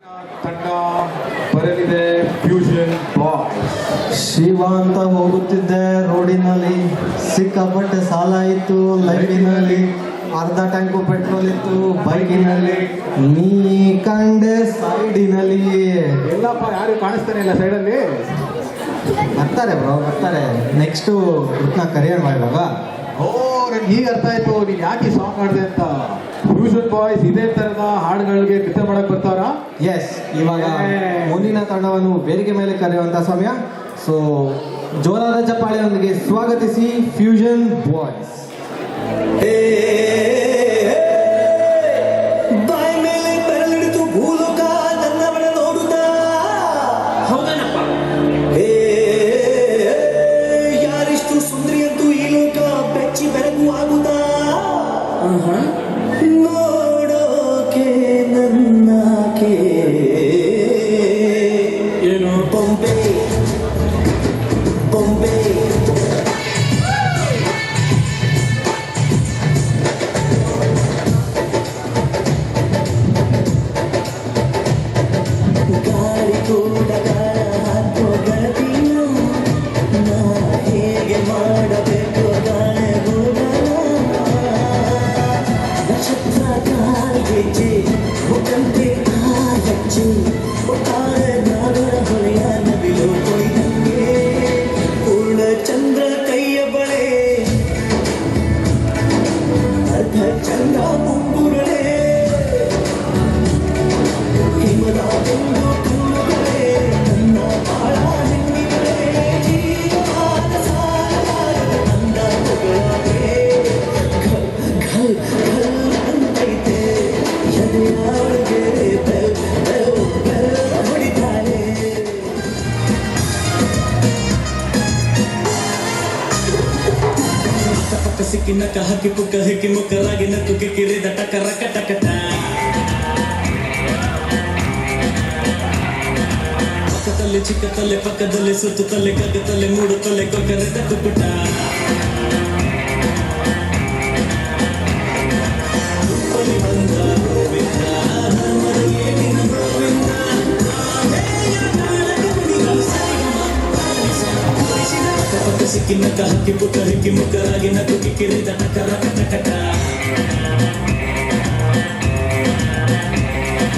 ತಂಡ ಬರಲಿದೆ fusion boys Shiva ಅಂತ ಹೋಗುತ್ತಿದ್ದೆ ರೋಡಿನಲ್ಲಿ ಸಿಕ್ಕಾಪಟ್ಟೆ ಸಾಲ ಇತ್ತು ಲೈಟಿನಲ್ಲಿ ಅರ್ಧ ಟ್ಯಾಂಕು ಪೆಟ್ರೋಲ್ ಇತ್ತು ಬೈಕಿನಲ್ಲಿ. ನೀ ಕಂಡೆ ಸೈಡಿನಲ್ಲಿ. ಎಲ್ಲಪ್ಪ ಯಾರು ಕಾಣಿಸ್ತಾನೆ ಇಲ್ಲ ಸೈಡಲ್ಲಿ? ಬರ್ತಾರೆ ಬ್ರೋ ಬರ್ತಾರೆ. ನೆಕ್ಸ್ಟು ಗ್ರೂಪ್ನ ಕರಿಯರ್ ಇವಾಗ ಓ ನನ್ಗೆ ಈಗ ಅರ್ಥ ಆಯ್ತು. ನೀನ್ ಯಾಕೆ ಸಾಂಗ್ ಮಾಡಿದೆ ಅಂತ? ಬಾಯ್ಸ್ ಇದೇ ತರದ ಹಾಡುಗಳಿಗೆ ಕೃತ ಮಾಡಕ್ ಬರ್ತಾರ ಎಸ್ ಇವಾಗ. ಮುಂದಿನ ತಂಡವನ್ನು ಬೇರಿಗೆ ಮೇಲೆ ಕರೆಯುವಂತ ಸಮಯ. ಸೊ ಜೋರಾದ ಚಪ್ಪಾಳೆಯೊಂದಿಗೆ ಸ್ವಾಗತಿಸಿ ಫ್ಯೂಷನ್ ಬಾಯ್ಸ್ ಯಾರಿಷ್ಟು ಸುಂದರಿ ಅಂತೂ ಈ ಲೋಕ ಬೆಚ್ಚಿ ಬೆರಗು ಆಗುತ್ತಾ? के नन्ना के 잘 ಪಕ್ಕ ಸಿಕ್ಕಿ ನಕ್ಕ ಹಕ್ಕಿ ಪುಕ್ಕ ಹಿಕ್ಕಿ ಮುಕ್ಕರಾಗಿ ನಕ್ಕು ಕಿಕ್ಕಿರಿದ ಟಕ ರಕ ಟಕ ಟ. ಪಕ್ಕದಲ್ಲಿ ಚಿಕ್ಕ ತಲೆ ಪಕ್ಕದಲ್ಲಿ ಸುತ್ತು ತಲೆ ಕಗ್ಗ ತಲೆ ಮೂಡು ತಲೆ ಕೊಕ್ಕರೆ ಕುಕ್ಕುಟ ಅಕ್ಕ ಪಕ್ಕ ಸಿಕ್ಕಿ ನಕ್ಕ ಹಕ್ಕಿ ಪುಕ್ಕ ಹಿಕ್ಕಿ ಮುಕ್ಕರಾಗಿ ನಕ್ಕು ಕಿಕ್ಕಿರಿದ ಟಕ ರಕ ಟಕ ಟ.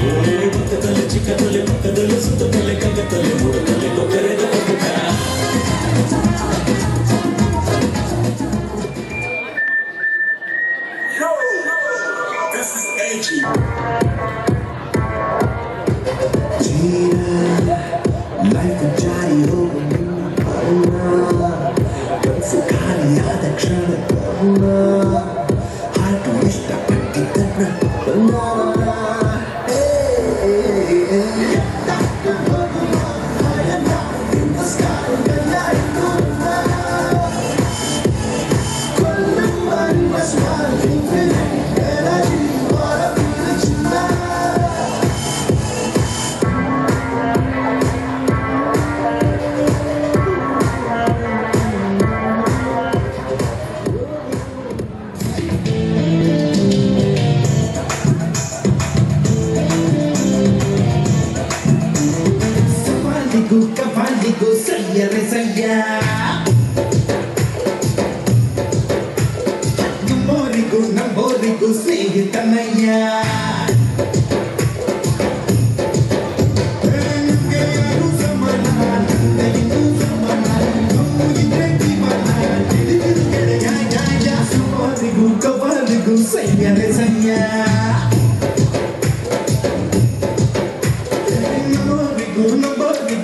ಓ, ಪಕ್ಕದಲ್ಲಿ ಚಿಕ್ಕ ತಲೆ ಪಕ್ಕದಲ್ಲಿ ಸುತ್ತ ತಲೆ ಕಗ್ಗ ತಲೆ ಮೂಡು ತಲೆ ಕೊಕ್ಕರೆದ ಕುಕ್ಕುಟ cavalo, cavalo, saia, saia. Namorigo, namorigo, siga também. É.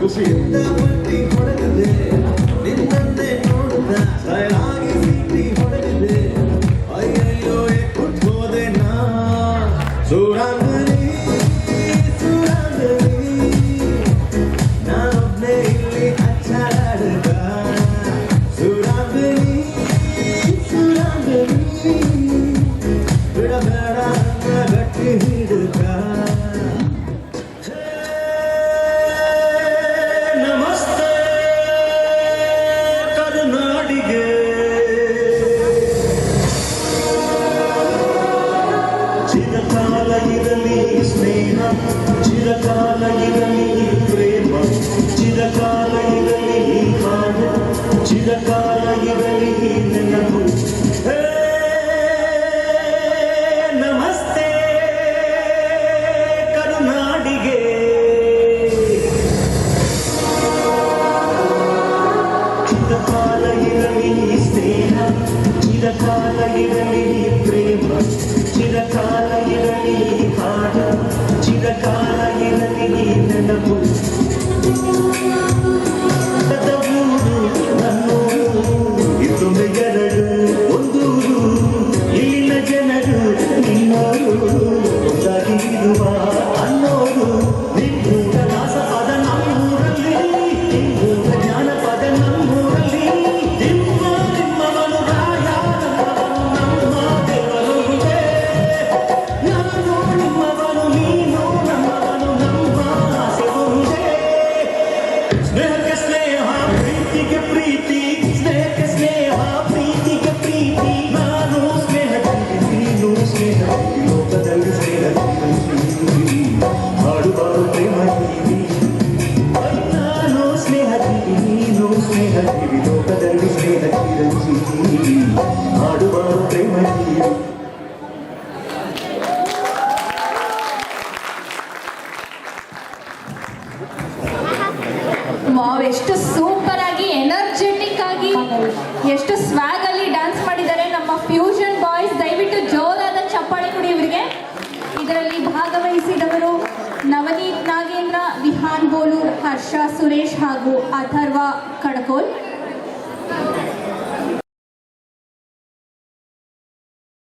ಖುಷಿ. ಹೊಡೆದಿದೆ ನಿನ್ನೆ ನೋಡಿದ ಚಿರಕಾಲ ಇರಲಿ ಹಾಡ ಚಿರಕಾಲ ಎಷ್ಟು ಸೂಪರ್ ಆಗಿ ಎನರ್ಜೆಟಿಕ್ ಆಗಿ, ಎಷ್ಟು ಸ್ವಾಗ್ ಅಲ್ಲಿ ಡ್ಯಾನ್ಸ್ ಮಾಡಿದ್ದಾರೆ ನಮ್ಮ ಫ್ಯೂಷನ್ ಬಾಯ್ಸ್ ದಯವಿಟ್ಟು ಜೋರಾದ ಚಪ್ಪಾಳೆ ಕೊಡಿ ಇವರಿಗೆ. ಇದರಲ್ಲಿ ಭಾಗವಹಿಸಿದವರು ನವನೀತ್ ನಾಗೇಂದ್ರ, ವಿಹಾನ್ ಗೋಲು ಹರ್ಷ ಸುರೇಶ್ ಹಾಗೂ ಅಥರ್ವ ಕಣಕೋಲ್.